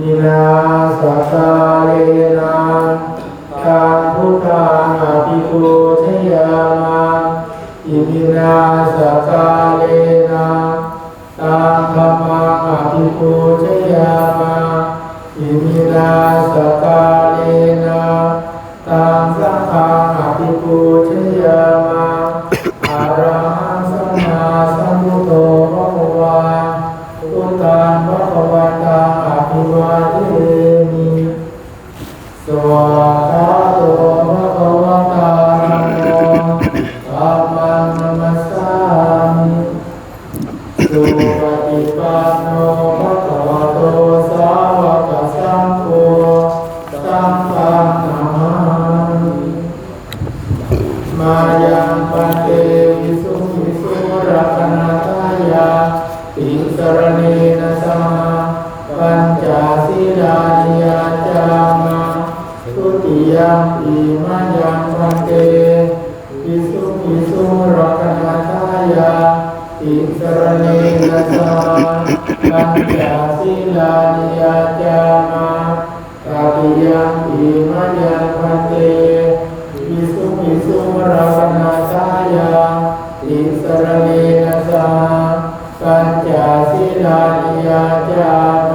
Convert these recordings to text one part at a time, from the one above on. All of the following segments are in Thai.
นินาสตาเลนะกาพุทานาภิโกชยามอินนาสตาเลนะ สวากขาโต ติยมปีมายังพันเตวิสุวิสุรักนาทายาติสรเนนะสาปัญจศีลานิยาจามาตาติยมปีมายังพันเตวิสุวิสุรักนาทายาติสรเนนะสาปัญจศีลานิยาจาม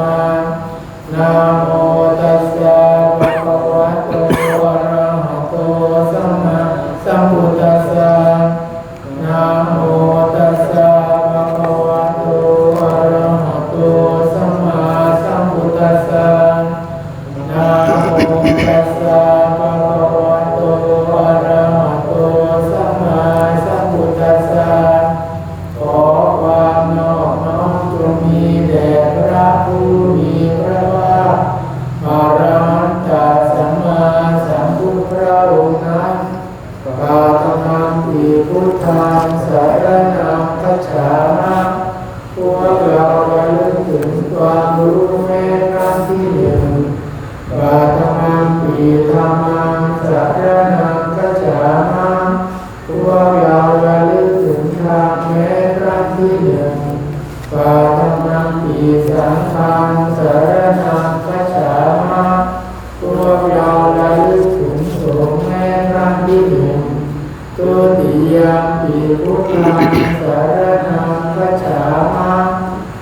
พุทธังสารนังคัจฉามะ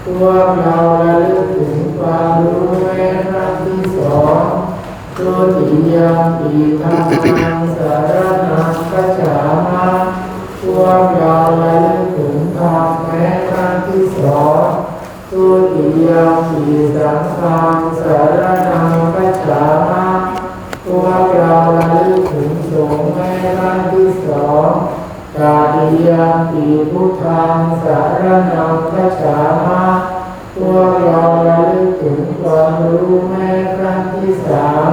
พวกเราระลึกถึงความรู้แม้ครั้งที่สองตุติยมปีธรรมังสารนังคัจฉามะพวกเราระลึกถึงธรรมแม้ครั้งที่สองตุติยมปีสังฆังสารนังคัจฉามะพวกเราระลึกถึงสงฆ์ ยมปีพุทธังสารนังคัจฉามะพวกเราระลึกถึงความรู้แม้ครั้งที่สาม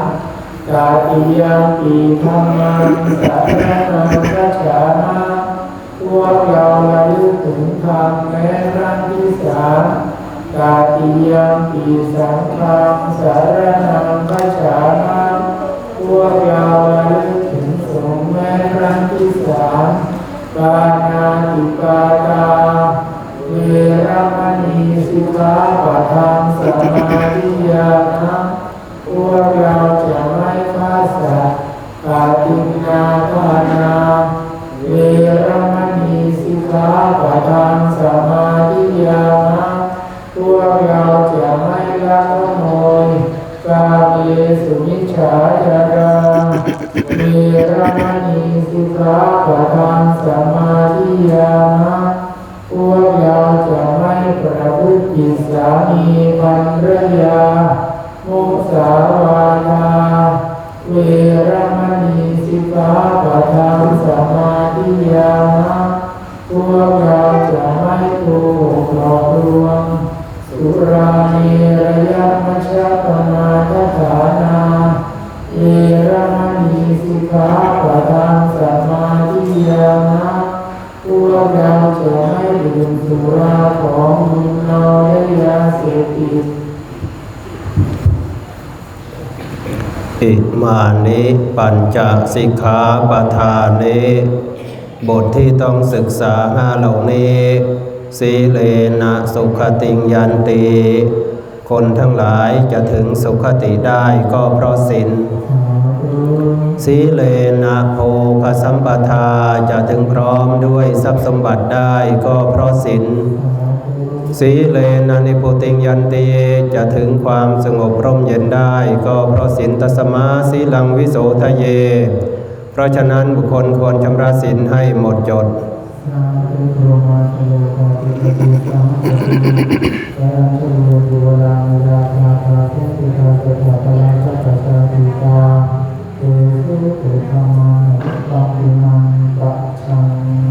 ตาติยังปีธรรมังสารนังกัจฉามะพวกเราระลึกถึงธรรมแม้ครั้งที่สามตาติยังปีสังฆังสารนังกัจฉามะพวกเราระลึกถึงสงฆ์แม้ครั้งที่สาม ปานาติปาตาเวรมณีสิกขาปะทังสมาธิยานะพวกเราจะไม่ฆ่าสัตว์ปาตินาทานาเวรมณีสิกขาปะทังสมาธิยานะพวกเราจะไม่ลักขโมยกาเมสุมิจฉาจารา เวรมณีสิกขาปะทังสมาธิยานะพวกเราจะไม่ประพฤติผิดสามีภรรยามุสาวาทาเวรมณีสิกขาปะทังสมาธิยามะพวกเราจะไม่โกหกหลอกลวงสุราเมรยมัชฌะปมาทฐานา ขาปะทังสมาธิยามะพวกเราจะไม่ดื่มสุราของมึนเมาและยาเสพติดอิมานิปัญจสิกขาปทานิบทที่ต้องศึกษาห้าเหล่านี้สีเลนะสุขติงยันติคนทั้งหลายจะถึงสุขติได้ก็เพราะศีล สีเลนะโภคสัมปทาจะถึงพร้อมด้วยทรัพย์สมบัติได้ก็เพราะศีลสีเลนะนิพุติงยันติจะถึงความสงบร่มเย็นได้ก็เพราะศีลตัสมาสีลังวิโสทะเย เพราะฉะนั้นบุคคลควรชำระศีลให้หมดจด โสภา